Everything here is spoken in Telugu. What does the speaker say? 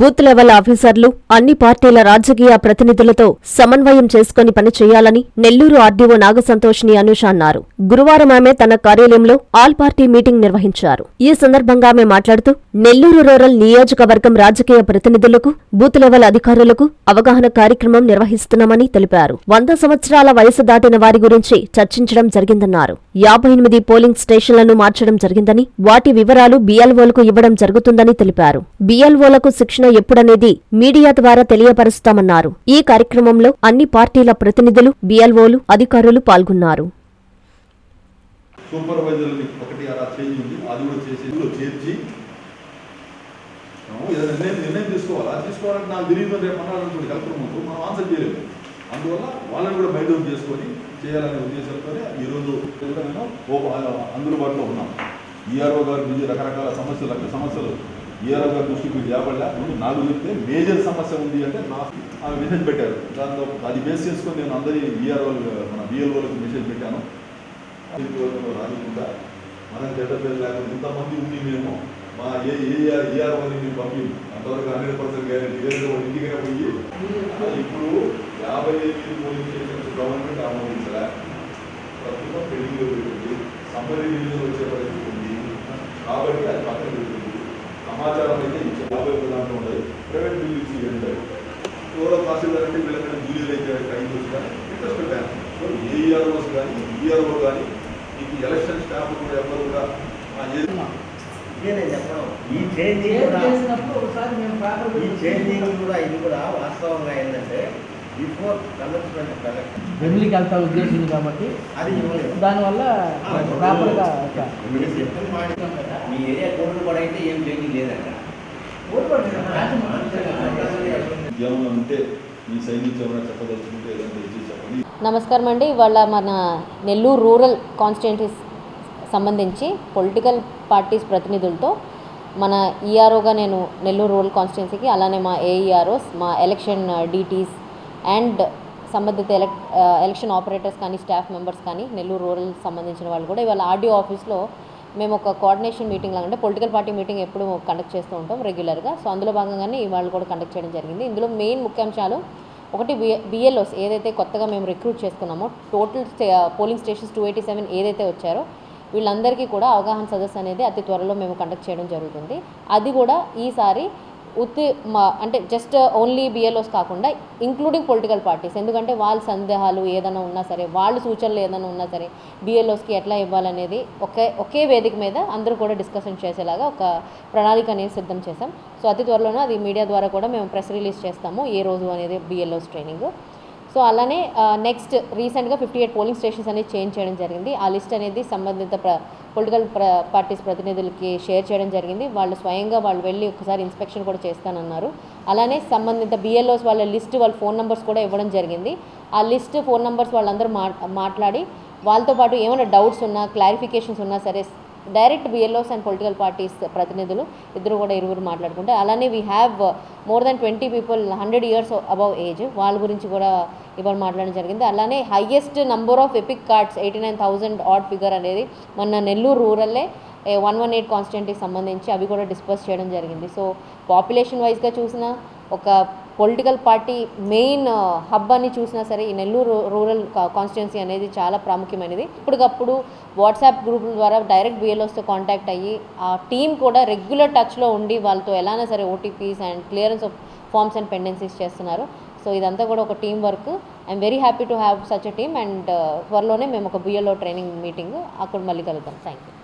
బూత్ లెవెల్ ఆఫీసర్లు అన్ని పార్టీల రాజకీయ ప్రతినిధులతో సమన్వయం చేసుకుని పనిచేయాలని నెల్లూరు ఆర్డీఓ నాగసంతోష్ని అనూష అన్నారు. గురువారం ఆమె తన కార్యాలయంలో ఆల్ పార్టీ మీటింగ్ నిర్వహించారు. ఈ సందర్భంగా ఆమె మాట్లాడుతూ నెల్లూరు రూరల్ నియోజకవర్గం రాజకీయ ప్రతినిధులకు బూత్ లెవెల్ అధికారులకు అవగాహన కార్యక్రమం నిర్వహిస్తున్నామని తెలిపారు. వంద సంవత్సరాల వయసు దాటిన వారి గురించి చర్చించడం జరిగిందన్నారు. యాభై ఎనిమిది పోలింగ్ స్టేషన్లను మార్చడం జరిగిందని వాటి వివరాలు బీఎల్ఓలకు ఇవ్వడం జరుగుతుందని తెలిపారు. బీఎల్ఓలకు శిక్షణ ఎప్పుడనేది మీడియా ద్వారా తెలియపరుస్తామన్నారు. ఈ కార్యక్రమంలో అన్ని పార్టీల ప్రతినిధులు బిఎల్ఓలు అధికారులు పాల్గొన్నారు. సూపర్వైజర్ని ఒకటి అలా చేంజ్ ఉంది. అది కూడా చేసి చేర్చి నిర్ణయం నిర్ణయం తీసుకోవాలి? అది తీసుకోవాలంటే రేపు కలెక్టర్ ముందు మనం ఆన్సర్ చేయలేము. అందువల్ల వాళ్ళని కూడా బయట చేసుకొని చేయాలనే ఉద్దేశంతోనే ఈరోజు నేను అందుబాటులో ఉన్నాం. ఈఆర్ఓ గారి నుంచి రకరకాల సమస్యలు సమస్యలు ఈఆర్ఓ గారి దృష్టికి మీరు లేబడలే ముందు నాకు చెప్తే మేజర్ సమస్య ఉంది అంటే నాకు ఆమె మెసేజ్ పెట్టారు. దాంతో అది బేస్ చేసుకొని నేను అందరి ఈఆర్ఓ మన బిఎల్ఓలకు మెసేజ్ పెట్టాను. ఇంతవరకు రాకుండా మనం చెడ్డ పేరు లేకుండా ఇంతమంది ఉంది మేము మా ఏ ఏ ఈఆర్ మేము పంపి అంతవరకు హండ్రెడ్ పర్సెంట్ గ్యారెంటీ ఏదైతే ఒక ఇంటికి పోయి ఇప్పుడు యాభై ఎనిమిది పోలీస్ స్టేషన్స్ గవర్నమెంట్ ఆమోదించరా? ప్రస్తుతం పెళ్ళిలో పెట్టింది సమ్మరీ రిలీజ్ వచ్చే పరిస్థితి ఉంది. కాబట్టి అది పక్కన సమాచారం అయితే ఇచ్చే యాభై ఒక దాంట్లో ఉండదు ప్రైవేట్ బిల్డింగ్స్ ఇవ్వండి ఎవరో తహసీల్దార్ అంటే వీళ్ళకంటే బిల్లులు అయితే టైం వచ్చినా ఇంట్రెస్ట్ పెట్టాను సో ఏఈఆర్ఓస్ కానీ ఈఆర్ఓ కానీ మీకు ఎలక్షన్ స్టాఫ్ కూడా ఎవరు కూడా ఇదే ఈ చేంజింగ్ కూడా ఈ చేంజింగ్ కూడా ఇది కూడా వాస్తవంగా ఏంటంటే ఢిల్లీకి వెళ్తా ఉద్దేశం కాబట్టి దానివల్ల ప్రాపర్గా మీరు చెప్పిన మాట మీ ఏరియా కోర్టు కూడా అయితే ఏం చేంజింగ్ లేదంట. ఏమైనా ఉంటే ఈ సైనిక్ ఏమైనా చెప్పదలుచుకుంటే ఏదైనా దయచేసి చెప్పండి. నమస్కారం అండి. ఇవాళ మన నెల్లూరు రూరల్ కాన్స్టిట్యున్సీస్ సంబంధించి పొలిటికల్ పార్టీస్ ప్రతినిధులతో మన ఈఆర్ఓగా నేను నెల్లూరు రూరల్ కాన్స్టిట్యున్సీకి అలానే మా ఏఈఆర్ఓస్ మా ఎలక్షన్ డీటీస్ అండ్ సంబంధిత ఎలక్ ఎలక్షన్ ఆపరేటర్స్ కానీ స్టాఫ్ మెంబర్స్ కానీ నెల్లూరు రూరల్ సంబంధించిన వాళ్ళు కూడా ఇవాళ ఆర్డీఓ ఆఫీస్లో మేము ఒక కోఆర్డినేషన్ మీటింగ్ లాగా అంటే పొలిటికల్ పార్టీ మీటింగ్ ఎప్పుడు కండక్ట్ చేస్తూ ఉంటాం రెగ్యులర్గా. సో అందులో భాగంగానే ఇవాళ కూడా కండక్ట్ చేయడం జరిగింది. ఇందులో మెయిన్ ముఖ్యాంశాలు ఒకటి బిఎల్ఓస్ ఏదైతే కొత్తగా మేము రిక్రూట్ చేసుకున్నామో total polling stations two eighty seven ఏదైతే వచ్చారో వీళ్ళందరికీ కూడా అవగాహన సదస్సు అనేది అతి త్వరలో మేము కండక్ట్ చేయడం జరుగుతుంది. అది కూడా ఈసారి ఉత్తి మా అంటే జస్ట్ ఓన్లీ బిఎల్ఓస్ కాకుండా ఇంక్లూడింగ్ పొలిటికల్ పార్టీస్ ఎందుకంటే వాళ్ళ సందేహాలు ఏదైనా ఉన్నా సరే వాళ్ళ సూచనలు ఏదైనా ఉన్నా సరే బిఎల్ఓస్కి ఎట్లా ఇవ్వాలనేది ఒకే ఒకే వేదిక మీద అందరూ కూడా డిస్కషన్ చేసేలాగా ఒక ప్రణాళిక అనేది సిద్ధం చేశాం. సో అతి త్వరలోనే అది మీడియా ద్వారా కూడా మేము ప్రెస్ రిలీజ్ చేస్తాము ఏ రోజు అనేది బిఎల్ఓస్ ట్రైనింగ్ సో అలానే నెక్స్ట్ రీసెంట్గా ఫిఫ్టీ ఎయిట్ పోలింగ్ స్టేషన్స్ అనేది చేంజ్ చేయడం జరిగింది. ఆ లిస్ట్ అనేది సంబంధిత ప్ర పొలిటికల్ ప్ర పార్టీస్ ప్రతినిధులకి షేర్ చేయడం జరిగింది. వాళ్ళు స్వయంగా వాళ్ళు వెళ్ళి ఒకసారి ఇన్స్పెక్షన్ కూడా చేస్తానన్నారు. అలానే సంబంధిత బిఎల్ఓస్ వాళ్ళ లిస్ట్ వాళ్ళ ఫోన్ నెంబర్స్ కూడా ఇవ్వడం జరిగింది. ఆ లిస్ట్ ఫోన్ నెంబర్స్ వాళ్ళందరూ మా మాట్లాడి వాళ్ళతో పాటు ఏమైనా డౌట్స్ ఉన్నా క్లారిఫికేషన్స్ ఉన్నా సరే direct BLOs and political parties ప్రతినిధులు ఇద్దరు కూడా ఇరువురు మాట్లాడుకుంటే అలానే we have more than twenty people hundred years above age వాళ్ళ గురించి కూడా ఇవాళ మాట్లాడడం జరిగింది. అలానే highest number of EPIC cards eighty nine thousand odd figure అనేది మన నెల్లూరు రూరల్లే వన్ వన్ ఎయిట్ కాన్స్టిట్యూంట్కి సంబంధించి అవి కూడా డిస్కస్ చేయడం జరిగింది. సో పాపులేషన్ వైజ్గా చూసిన ఒక పొలిటికల్ పార్టీ మెయిన్ హబ్ అని చూసినా సరే ఈ నెల్లూరు రూరల్ కాన్స్టిట్యున్సీ అనేది చాలా ప్రాముఖ్యమైనది. ఇప్పటికప్పుడు వాట్సాప్ గ్రూపుల ద్వారా డైరెక్ట్ బిఎల్ఓస్తో కాంటాక్ట్ అయ్యి ఆ టీం కూడా రెగ్యులర్ టచ్లో ఉండి వాళ్ళతో ఎలానా సరే OTPs and clearance of forms and pendencies చేస్తున్నారు. సో ఇదంతా కూడా ఒక team work I'm very happy to have such a team and త్వరలోనే మేము ఒక బిఎల్ఓ ట్రైనింగ్ మీటింగ్ అక్కడ మళ్ళీ కలుద్దాం. Thank you